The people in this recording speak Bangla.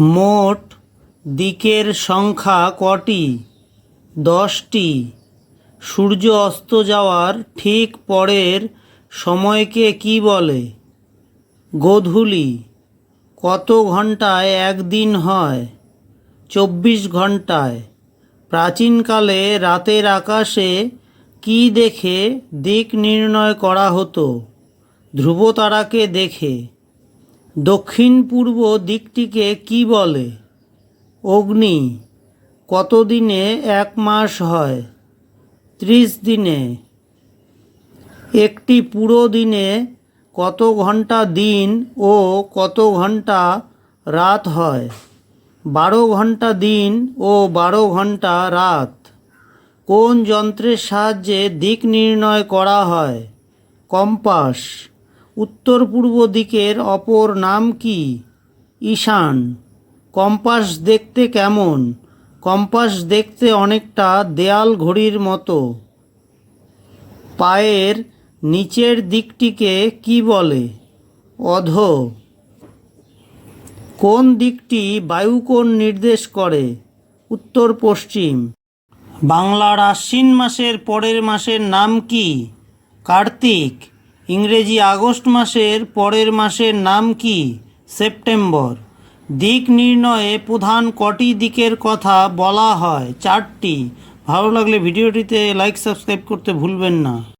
মোট দিকের সংখ্যা কটি? দশটি। সূর্য অস্ত যাওয়ার ঠিক পরের সময়কে কী বলে? গোধূলি। কত ঘন্টায় একদিন হয়? চব্বিশ ঘন্টায় প্রাচীনকালে রাতের আকাশে কী দেখে দিক নির্ণয় করা হতো? ধ্রুবতারাকে দেখে। দক্ষিণ পূর্ব দিকটিকে কি বলে? অগ্নি কত দিনে এক মাস হয়? ত্রিশ দিনে। একটি পুরো দিনে কত ঘণ্টা দিন ও কত ঘণ্টা রাত হয়? বারো ঘণ্টা দিন ও বারো ঘণ্টা রাত। কোন যন্ত্রের সাহায্যে দিক নির্ণয় করা হয়? কম্পাস। উত্তর পূর্ব দিকের অপর নাম কি? ঈশান। কম্পাস দেখতে কেমন? কম্পাস দেখতে অনেকটা দেয়াল ঘড়ির মতো। পায়ের নিচের দিকটিকে কি বলে? অধ। কোন দিকটি বায়ুকোণ নির্দেশ করে? উত্তর পশ্চিম। বাংলার আশ্বিন মাসের পরের মাসের নাম কি? কার্তিক। ইংরেজি আগস্ট মাসের পরের মাসের নাম কি? সেপ্টেম্বর। দিক নির্ণয়ে প্রধান কটি দিকের কথা বলা হয়। চারটি। ভালো লাগলে ভিডিওটিতে লাইক সাবস্ক্রাইব করতে ভুলবেন না।